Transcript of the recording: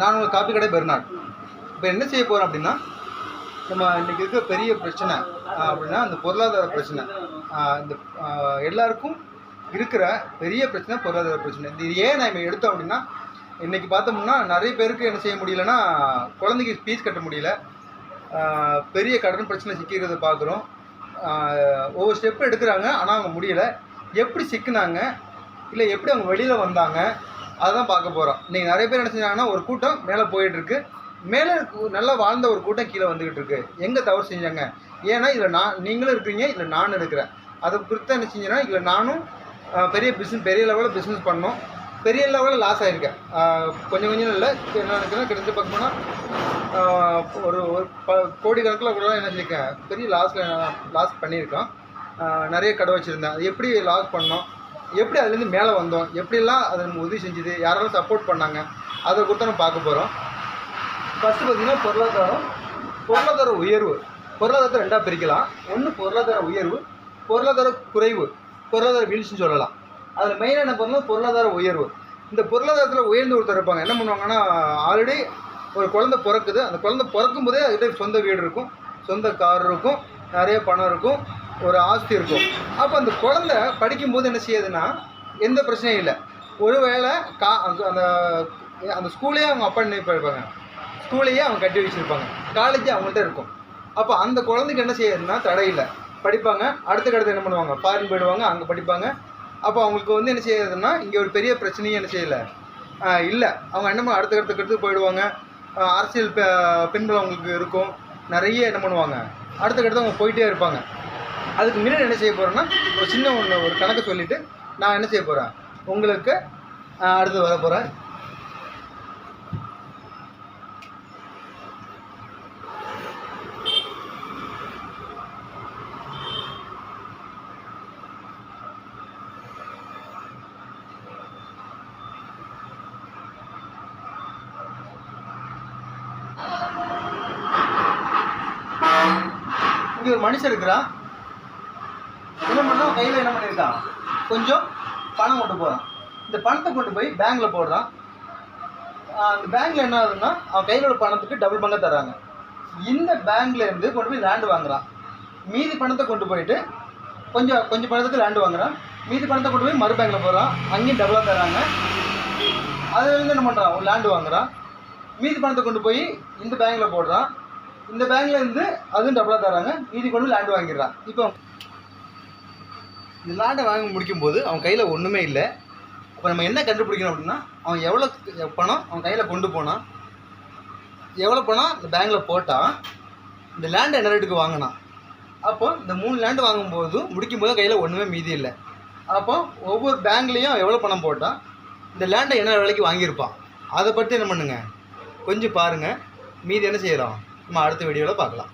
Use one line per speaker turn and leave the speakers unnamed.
நான் உங்கள் காப்பி கடை பெருநாள். இப்போ என்ன செய்ய போகிறோம் அப்படின்னா நம்ம இன்றைக்கி இருக்க பெரிய பிரச்சனை அப்படின்னா அந்த பொருளாதார பிரச்சனை. இந்த எல்லாருக்கும் இருக்கிற பெரிய பிரச்சனை பொருளாதார பிரச்சனை. இது ஏன் நான் இப்போ எடுத்தோம் அப்படின்னா இன்றைக்கி பார்த்தோம்னா நிறைய பேருக்கு என்ன செய்ய முடியலன்னா குழந்தைக்கு ஃபீஸ் கட்ட முடியல. பெரிய கடன் பிரச்சனை சிக்கிறத பார்க்குறோம். ஒவ்வொரு ஸ்டெப் எடுக்கிறாங்க ஆனால் அவங்க முடியலை. எப்படி சிக்கினாங்க இல்லை எப்படி அவங்க வெளியில் வந்தாங்க அதுதான் பார்க்க போகிறோம் இன்றைக்கி நிறைய பேர் என்ன செஞ்சாங்கன்னா ஒரு கூட்டம் மேலே போயிட்டுருக்கு. மேலே நல்லா வாழ்ந்த ஒரு கூட்டம் கீழே வந்துக்கிட்டு இருக்கு. எங்கே தவறு செஞ்சாங்க? ஏன்னா இதில் நான் நீங்களும் இருக்கிறீங்க இதில் நானும் இருக்கிறேன். அதை குறித்து என்ன செஞ்சேன்னா இதில் நானும் பெரிய பிஸ்னஸ் பெரிய லெவலில் பிஸ்னஸ் பண்ணோம். பெரிய லெவலில் லாஸ் ஆகிருக்கேன் கொஞ்சம் கொஞ்சம் இல்லை. என்ன இருக்குன்னா கிட்டத்தட்ட பக்கம்னா ஒரு ஒரு ப கோடி கணக்கில் கூட என்ன செஞ்சிருக்கேன். பெரிய லாஸில் லாஸ் பண்ணியிருக்கேன் நிறைய கடை வச்சுருந்தேன். அது எப்படி லாஸ் பண்ணோம்? எப்படி அதுலேருந்து மேலே வந்தோம் எப்படிலாம் அதை நம்ம உதவி செஞ்சுது யாரெல்லாம் சப்போர்ட் பண்ணாங்க அதை குறித்து நம்ம பார்க்க போகிறோம் ஃபஸ்ட்டு பார்த்திங்கன்னா பொருளாதாரம் பொருளாதார உயர்வு. பொருளாதாரத்தை ரெண்டாக பிரிக்கலாம். ஒன்று பொருளாதார உயர்வு பொருளாதார குறைவு. பொருளாதார வீழ்ச்சின்னு சொல்லலாம். அதில் மெயினாக என்ன பண்ணணும்? பொருளாதார உயர்வு. இந்த பொருளாதாரத்தில் உயர்ந்து ஒருத்தர் இருப்பாங்க. என்ன பண்ணுவாங்கன்னா ஆல்ரெடி ஒரு குழந்தை பிறக்குது. அந்த குழந்தை பிறக்கும் போதே அதுக்கிட்ட சொந்த வீடு இருக்கும். சொந்த கார் இருக்கும். நிறைய பணம் இருக்கும். ஒரு ஆஸ்தி இருக்கும். அப்போ அந்த குழந்தை படிக்கும்போது என்ன செய்யுதுன்னா எந்த பிரச்சனையும் இல்லை. ஒருவேளை கா அந்த- அந்த ஸ்கூலையே ஸ்கூலே அவங்க அப்பா என்ன படிப்பாங்க ஸ்கூலையே அவங்க கட்டி வச்சுருப்பாங்க. காலேஜ் அவங்கள்ட்ட இருக்கும். அப்போ அந்த குழந்தைக்கு என்ன செய்யறதுன்னா தடை இல்லை. படிப்பாங்க. அடுத்த அடுத்து என்ன பண்ணுவாங்க? ஃபாரின் போயிடுவாங்க. அங்கே படிப்பாங்க. அப்போ அவங்களுக்கு வந்து என்ன செய்யறதுன்னா இங்கே ஒரு பெரிய பிரச்சனையும் என்ன செய்யலை. இல்லை. அவங்க என்ன அடுத்த அடுத்த கடுத்து போயிடுவாங்க அரசியல் ப- பின்புலம் அவங்களுக்கு இருக்கும். நிறைய என்ன பண்ணுவாங்க? அடுத்த அடுத்து அவங்க போயிட்டே இருப்பாங்க. அதுக்கு முன்னாடி என்ன செய்ய போகிறேன்னா ஒரு சின்ன ஒன்று ஒரு கணக்கு சொல்லிவிட்டு நான் என்ன செய்ய போகிறேன் உங்களுக்கு அடுத்து வர போகிறேன் இங்கே ஒரு மனுஷன் இருக்கிறான். என்ன பண்ணுறான் கையில் என்ன பண்ணியிருக்கான் கொஞ்சம் பணம் கொண்டு போகிறான் இந்த பணத்தை கொண்டு போய் பேங்க்கில் போடுறான். அந்த பேங்க்கில் என்ன ஆகுதுன்னா அவன் கையில் உள்ள பணத்துக்கு டபுள் பங்காக தராங்க இந்த பேங்க்ல இருந்து கொண்டு போய் லேண்டு வாங்குறான். மீதி பணத்தை கொண்டு போயிட்டு கொஞ்சம் கொஞ்சம் பணத்துக்கு லேண்டு வாங்குறான். மீதி பணத்தை கொண்டு போய் மறு பேங்க்கில் போகிறான் அங்கேயும் டபுளாக தராங்க அதுலேருந்து என்ன பண்ணுறான் ஒரு லேண்டு வாங்குறான். மீதி பணத்தை கொண்டு போய் இந்த பேங்க்கில் போடுறான். இந்த பேங்க்ல இருந்து அதுவும் டபுளாக தராங்க மீதி கொண்டு லேண்டு வாங்கிடுறான். இப்போ இந்த லேண்டை வாங்கி முடிக்கும்போது அவன் கையில் ஒன்றுமே இல்லை. அப்போ நம்ம என்ன கண்டுபிடிக்கணும் அப்படின்னா அவன் எவ்வளோ பணம் அவன் கையில் கொண்டு போனான். எவ்வளோ பணம் இந்த பேங்கில் போட்டான். இந்த லேண்டை என்ன ரேட்டுக்கு வாங்கினான். அப்போ இந்த மூணு லேண்டு வாங்கும்போது முடிக்கும்போது கையில் ஒன்றுமே மீதி இல்லை. அப்போ ஒவ்வொரு பேங்க்லேயும் எவ்வளோ பணம் போட்டான். இந்த லேண்டை என்ன விலைக்கு வாங்கியிருப்பான். அதை பற்றி என்ன பண்ணுங்க? கொஞ்சம் பாருங்கள் மீதி என்ன செய்கிறோம் நம்ம அடுத்த வீடியோவில் பார்க்கலாம்.